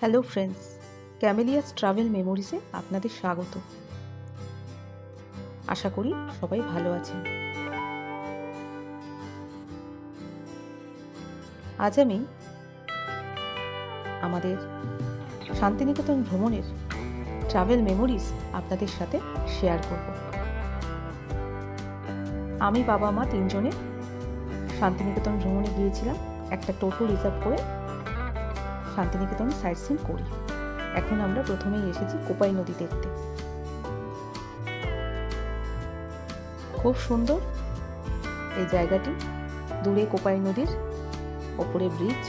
Hello friends Camellia's travel মেমোরিসে আপনাদের স্বাগত। আশা করি সবাই ভালো আছেন। আজ আমি আমাদের শান্তিনিকেতন ভ্রমণের ট্রাভেল মেমোরিজ আপনাদের সাথে শেয়ার করব। আমি বাবা মা তিনজনে শান্তিনিকেতন ভ্রমণে গিয়েছিলাম, একটা টোটো রিজার্ভ করে। শান্তিনিকেতন সাইট সিন করি। এখন আমরা প্রথমেই এসেছি কোপাই নদী দেখতে। খুব সুন্দর। এই জায়গাটি দূরে কোপাই নদীর ওপরে ব্রিজ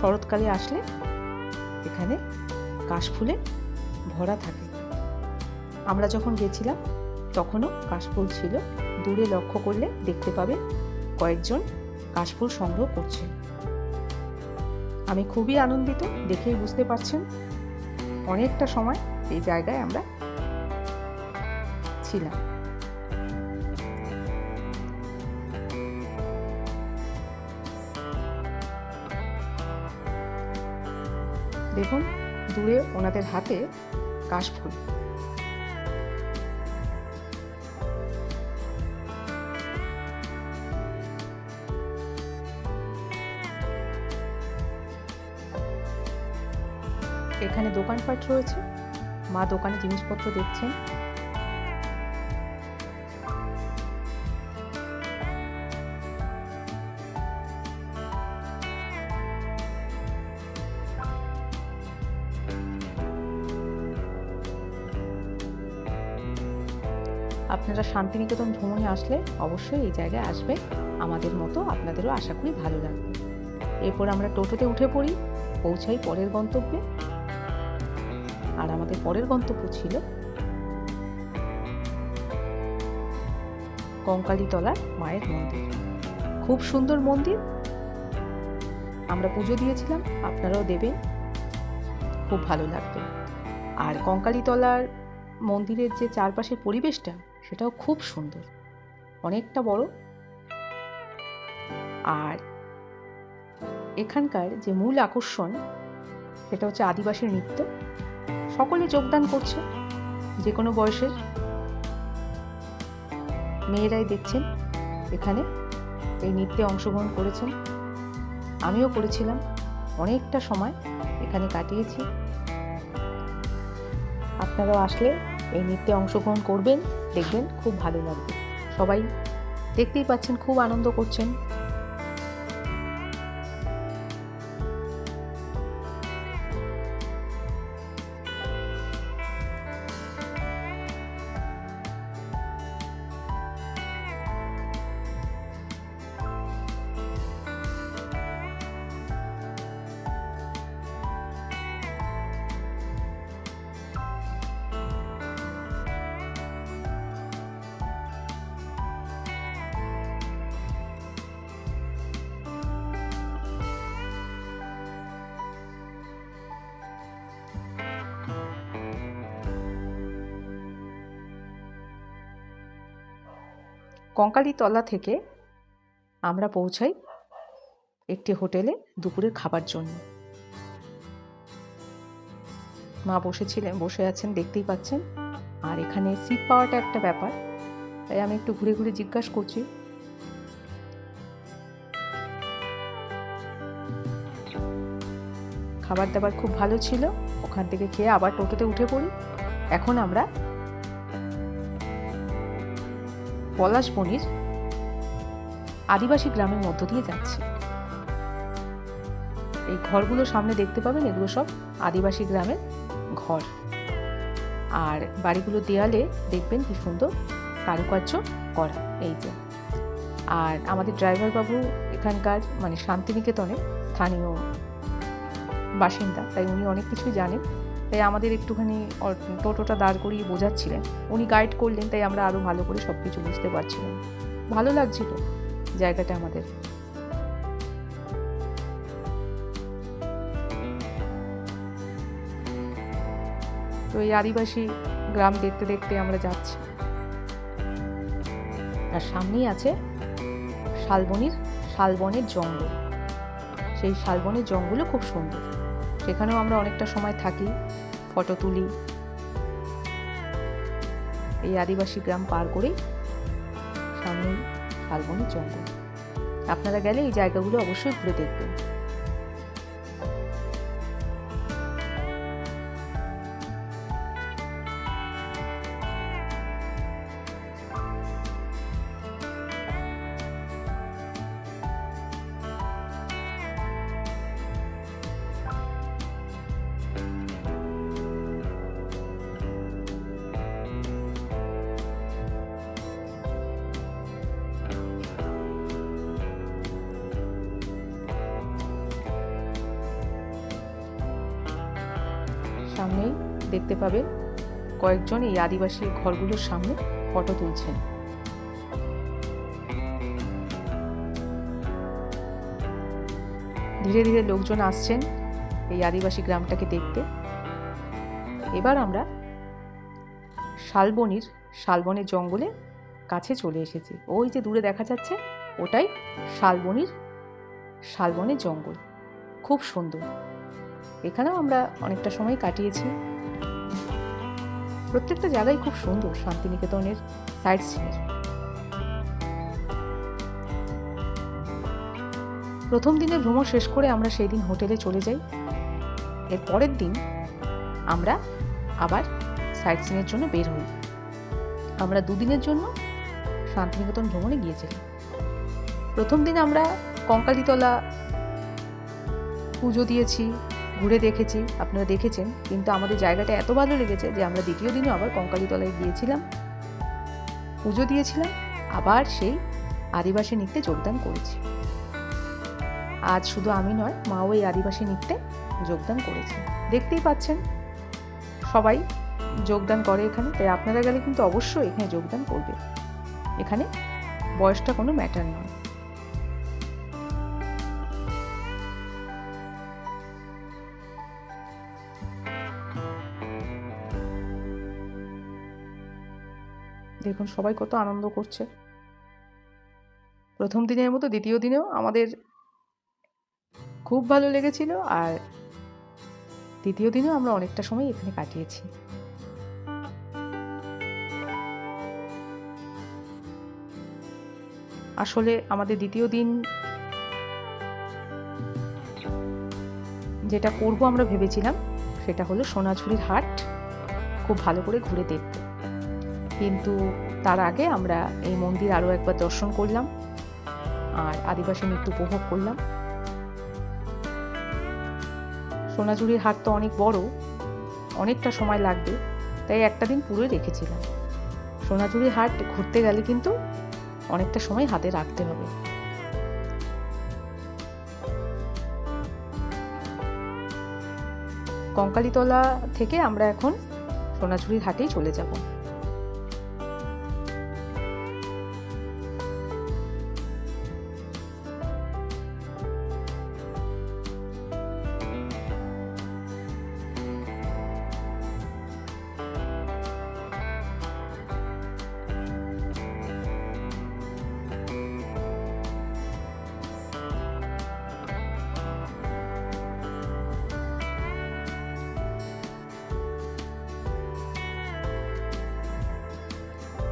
শরৎকালে আসলে এখানে কাশফুলে ভরা থাকে। আমরা যখন গেছিলাম, তখনও কাশফুল ছিল। দূরে লক্ষ্য করলে দেখতে পাবে কয়েকজন কাশফুল সংগ্রহ করছে। আমি খুবই আনন্দিত, দেখেই বুঝতে পারছেন অনেকটা সময় এই জায়গায় আমরা ছিলাম। দেখুন, দূরে ওনাদের হাতে কাশফুল। এখানে দোকানপাট রয়েছে। মা দোকানে জিনিসপত্র দেখছেন। আপনারা শান্তিনিকেতন ভ্রমণে আসলে অবশ্যই এই জায়গায় আসবে আমাদের মতো আপনাদেরও আশা করি ভালো লাগবে। এরপর আমরা টোটোতে উঠে পড়ি। পৌঁছাই পরের গন্তব্যে। আর আমাদের পরের গন্তব্য ছিল কঙ্কালীতলার মায়ের মন্দির। খুব সুন্দর মন্দির। আমরা পুজো দিয়েছিলাম, আপনারাও দেবেন। খুব ভালো লাগবে আর কঙ্কালীতলার মন্দিরের যে চারপাশের পরিবেশটা, সেটাও খুব সুন্দর। অনেকটা বড়। আর এখানকার যে মূল আকর্ষণ, সেটা হচ্ছে আদিবাসী নৃত্য। সকলে যোগদান করছে, যে কোনো বয়সের মেয়েরাই দেখছেন, এখানে এই নৃত্যে অংশগ্রহণ করেছেন। আমিও করেছিলাম, অনেকটা সময় এখানে কাটিয়েছি। আপনারাও আসলে এই নৃত্যে অংশগ্রহণ করবেন, দেখবেন খুব ভালো লাগবে। সবাই দেখতেই পাচ্ছেন, খুব আনন্দ করছেন। কঙ্কালীতলা থেকে আমরা পৌঁছাই একটি হোটেলে দুপুরের খাবার জন্য। মা বসেছিলেন, বসে আছেন, দেখতেই পাচ্ছেন। আর এখানে সিট পাওয়াটা একটা ব্যাপার, তাই আমি একটু ঘুরে ঘুরে জিজ্ঞাসা করছি। খাবার দাবার খুব ভালো ছিল, ওখান থেকে খেয়ে আবার টোটোতে উঠে পড়ি। এখন আমরা পলাশবনির আদিবাসী গ্রামের মধ্য দিয়ে যাচ্ছি। এই ঘরগুলো সামনে দেখতে পাবেন, এগুলো সব আদিবাসী গ্রামের ঘর। আর বাড়িগুলো দেয়ালে দেখবেন কি সুন্দর কারুকার্য করা, এই যে। আর আমাদের ড্রাইভার বাবু এখানকার মানে শান্তিনিকেতনের স্থানীয় বাসিন্দা, তাই উনি অনেক কিছুই জানেন। তাই আমাদের একটুখানি টোটোটা দাঁড় করিয়ে বোঝাচ্ছিলেন। উনি গাইড করলেন, তাই আমরা আরও ভালো করে সব কিছু বুঝতে পারছিলাম। ভালো লাগছিল জায়গাটা আমাদের। তো এই আদিবাসী গ্রাম দেখতে দেখতে আমরা যাচ্ছি। আর সামনেই আছে শালবনির, শালবনের জঙ্গল। সেই শালবনের জঙ্গলও খুব সুন্দর। সেখানেও আমরা অনেকটা সময় থাকি ফটো তুলি। এই আদিবাসী গ্রাম পার করেই সামনে শালবনের জঙ্গল আপনারা গেলে এই জায়গাগুলো অবশ্যই ঘুরে দেখবেন। সামনেই দেখতে পাবেন কয়েকজন এই আদিবাসী ঘরগুলোর সামনে ফটো তুলছেন। ধীরে ধীরে লোকজন আসছেন এই আদিবাসী গ্রামটাকে দেখতে। এবার আমরা শালবনির, শালবনের জঙ্গলে কাছে চলে এসেছি। ওই যে দূরে দেখা যাচ্ছে, ওটাই শালবনির, শালবনের জঙ্গল। খুব সুন্দর। এখানেও আমরা অনেকটা সময় কাটিয়েছি। প্রত্যেকটা জায়গায় খুব সুন্দর শান্তিনিকেতনের সাইড সিনের প্রথম দিনে ভ্রমণ শেষ করে আমরা সেই দিন হোটেলে চলে যাই। এর পরের দিন আমরা আবার সাইট সিনের জন্য বের হই। আমরা দুদিনের জন্য শান্তিনিকেতন ভ্রমণে গিয়েছিলাম। প্রথম দিন আমরা কঙ্কালীতলা পুজো দিয়েছি ঘুরে দেখেছি আপনারা দেখেছেন, কিন্তু আমাদের জায়গাটা এত ভালো লেগেছে যে আমরা দ্বিতীয় দিনও আবার কঙ্কালীতলায় গিয়েছিলাম। পুজো দিয়েছিলাম, আবার সেই আদিবাসী নৃত্যে যোগদান করেছি। আজ শুধু আমি নয়, মাও এই আদিবাসী নৃত্যে যোগদান করেছে। দেখতেই পাচ্ছেন, সবাই যোগদান করে এখানে, তাই আপনারা গেলে কিন্তু অবশ্যই এখানে যোগদান করবে। এখানে বয়সটা কোনো ম্যাটার নয়। দেখুন, সবাই কত আনন্দ করছে। প্রথম দিনের মতো দ্বিতীয় দিনেও আমাদের খুব ভালো লেগেছিল আর দ্বিতীয় দিনেও আমরা অনেকটা সময় এখানে কাটিয়েছি। আসলে আমাদের দ্বিতীয় দিন যেটা করব আমরা ভেবেছিলাম, সেটা হলো সোনাঝুরির হাট। খুব ভালো করে ঘুরে দেখব। কিন্তু তার আগে আমরা এই মন্দির আরও একবার দর্শন করলাম আর আদিবাসী নৃত্য উপভোগ করলাম। সোনাঝুরির হাট তো অনেক বড়, অনেকটা সময় লাগবে, তাই একটা দিন পুরোই রেখেছিলাম। সোনাঝুরি হাট ঘুরতে গেলে কিন্তু অনেকটা সময় হাতে রাখতে হবে। কঙ্কালীতলা থেকে আমরা এখন সোনাঝুরির হাটেই চলে যাব।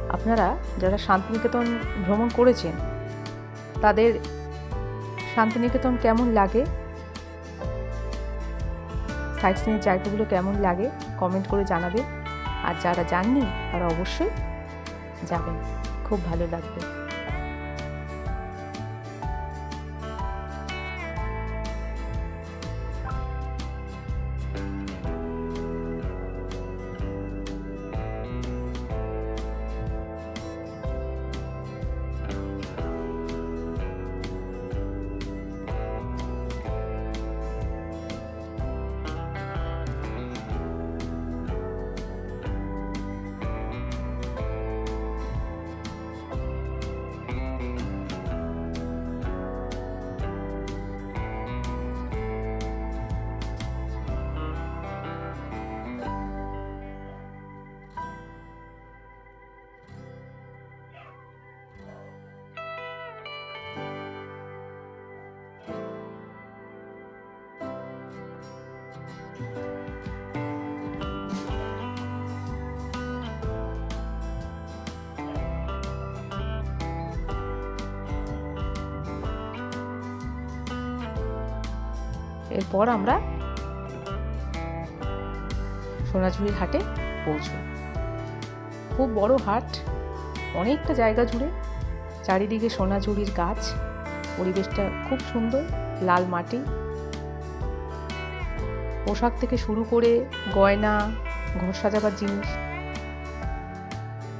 আপনারা যারা শান্তিনিকেতন ভ্রমণ করেছেন, তাদের শান্তিনিকেতন কেমন লাগে? সাইট সিনের জায়গাগুলো কেমন লাগে? কমেন্ট করে জানাবে আর যারা জাননি তারা অবশ্যই যাবেন। খুব ভালো লাগবে। এরপর আমরা সোনাঝুরির হাটে পৌঁছই খুব বড় হাট, অনেকটা জায়গা জুড়ে। চারিদিকে সোনাঝুরির গাছ, পরিবেশটা খুব সুন্দর, লাল মাটি। পোশাক থেকে শুরু করে গয়না, ঘর সাজাবার জিনিস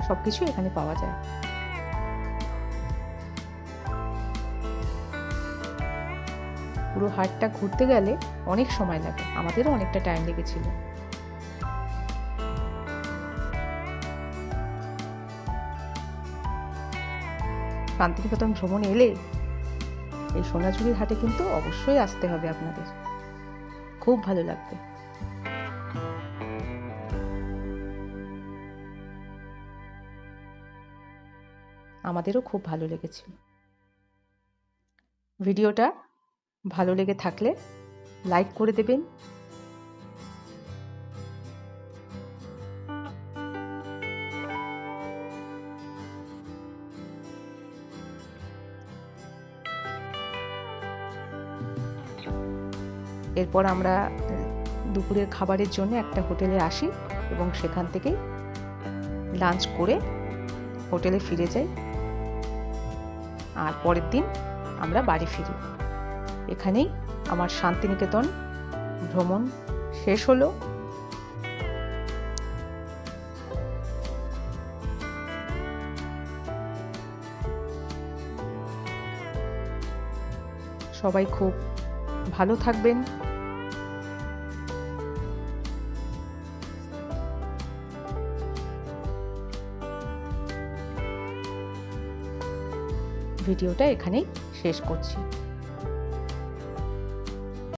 সব কিছু এখানে পাওয়া যায়। পুরো হাটটা ঘুরতে গেলে অনেক সময় লাগে। আমাদেরও অনেকটা টাইম লেগেছিল। শান্তিনিকেতন ভ্রমণ এলে এই সোনাঝুরির হাটে কিন্তু অবশ্যই আসতে হবে আপনাদের। খুব ভালো লাগবে। আমাদেরও খুব ভালো লেগেছিল। ভিডিওটা ভালো লেগে থাকলে লাইক করে দেবেন। এরপর আমরা দুপুরের খাবারের জন্য একটা হোটেলে আসি এবং সেখান থেকেই লাঞ্চ করে হোটেলে ফিরে যাই। আর পরের দিন আমরা বাড়ি ফিরি। এখানেই আমার শান্তিনিকেতন ভ্রমণ শেষ হলো। সবাই খুব ভালো থাকবেন। ভিডিওটা এখানেই শেষ করছি।